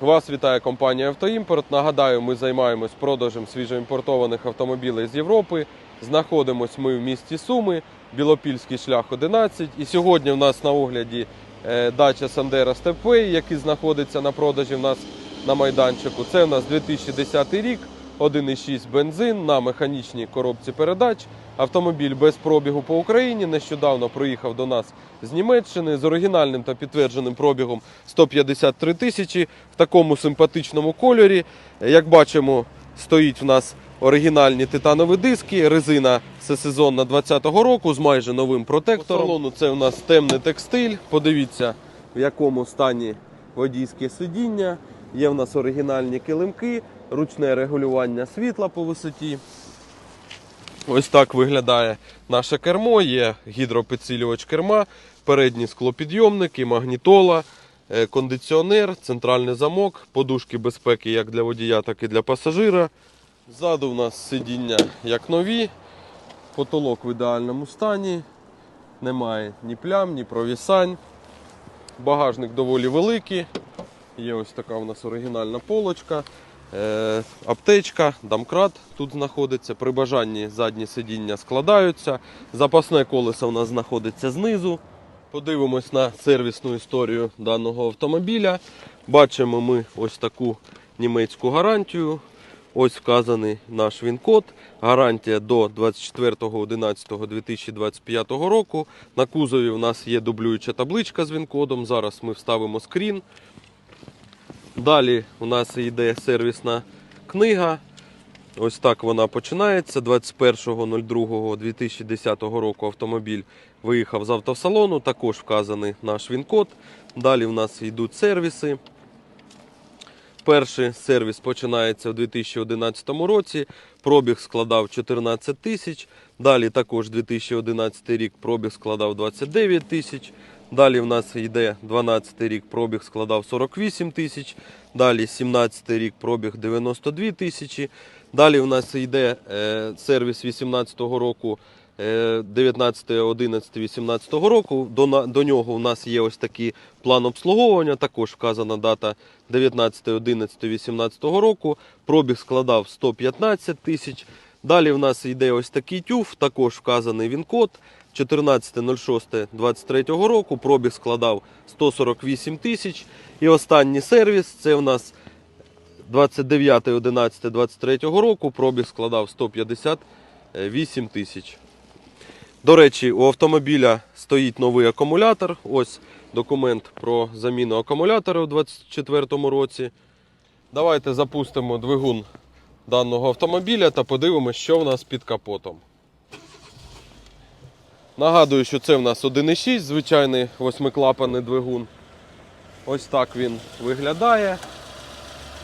Вас вітає компанія Автоімпорт. Нагадаю, ми займаємось продажем свіжоімпортованих автомобілів з Європи. Знаходимось ми в місті Суми, Білопільський шлях 11. І сьогодні в нас на огляді е, дача Сандера Степвей, який знаходиться на продажі в нас на майданчику. Це у нас 2010 рік, 1,6 бензин на механічній коробці передач. Автомобіль без пробігу по Україні нещодавно проїхав до нас з Німеччини з оригінальним та підтвердженим пробігом 153 тисячі в такому симпатичному кольорі. Як бачимо, стоїть в нас оригінальні титанові диски, резина всесезонна 2020 року з майже новим протектором. По салону це у нас темний текстиль. Подивіться, в якому стані водійське сидіння. Є в нас оригінальні килимки, ручне регулювання світла по висоті. Ось так виглядає наше кермо. Є гідропідсилювач керма, передні склопідйомники, магнітола, е, кондиціонер, центральний замок, подушки безпеки як для водія, так і для пасажира. Ззаду в нас сидіння як нові, потолок в ідеальному стані, немає ні плям, ні провісань. Багажник доволі великий. Є ось така у нас оригінальна полочка. Е, аптечка, домкрат тут знаходиться. При бажанні задні сидіння складаються. Запасне колесо у нас знаходиться знизу. Подивимось на сервісну історію даного автомобіля. Бачимо ми ось таку німецьку гарантію. Ось вказаний наш він-код. Гарантія до 24.11.2025 року. На кузові у нас є дублююча табличка з він-кодом. Зараз ми вставимо скрін. Далі у нас йде сервісна книга. Ось так вона починається. 21.02.2010 року автомобіль виїхав з автосалону. Також вказаний наш він-код. Далі в нас йдуть сервіси. Перший сервіс починається у 2011 році. Пробіг складав 14 тисяч. Далі також 2011 рік пробіг складав 29 тисяч. Далі в нас йде 12 рік пробіг складав 48 тисяч. Далі 17 рік пробіг 92 тисячі. Далі в нас йде е, сервіс 18-го року, е, 19, 11, 18 року. До, до нього у нас є ось такий план обслуговування. Також вказана дата 19, 11, 18 року. Пробіг складав 115 тисяч. Далі в нас йде ось такий тюф, також вказаний він-код. 14.06.23 року пробіг складав 148 тисяч. І останній сервіс це у нас 29.11.23 року пробіг складав 158 тисяч. До речі, у автомобіля стоїть новий акумулятор. Ось документ про заміну акумулятора у 2024 році. Давайте запустимо двигун даного автомобіля та подивимося, що в нас під капотом. Нагадую, що це в нас 1,6, звичайний восьмиклапаний двигун. Ось так він виглядає.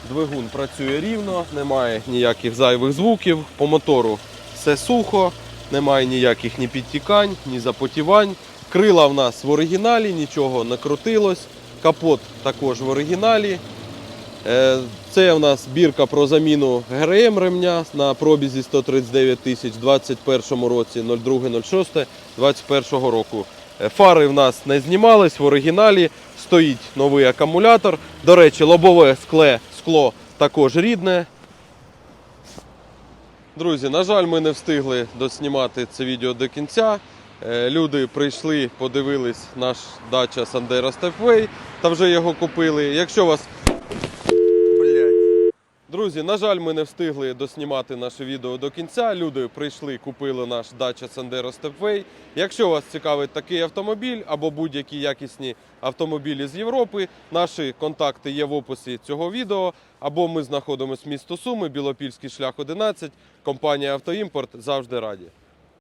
Двигун працює рівно, немає ніяких зайвих звуків. По мотору все сухо, немає ніяких ні підтікань, ні запотівань. Крила в нас в оригіналі, нічого не крутилось. Капот також в оригіналі. Е, Це у нас бірка про заміну ГРМ ремня на пробізі 139 тисяч у 2021 році 02.06.21 року. Е, Фари в нас не знімались в оригіналі. Стоїть новий акумулятор. До речі, лобове скле, скло також рідне. Друзі, на жаль, ми не встигли доснімати це відео до кінця. Е, Люди прийшли, подивились наш дача Sandero Stepway та вже його купили. Якщо вас Друзі, на жаль, ми не встигли доснімати наше відео до кінця. Люди прийшли, купили наш Dacia Sandero Stepway. Якщо вас цікавить такий автомобіль або будь-які якісні автомобілі з Європи, наші контакти є в описі цього відео. Або ми знаходимося місто Суми, Білопільський шлях 11, компанія Автоімпорт завжди раді.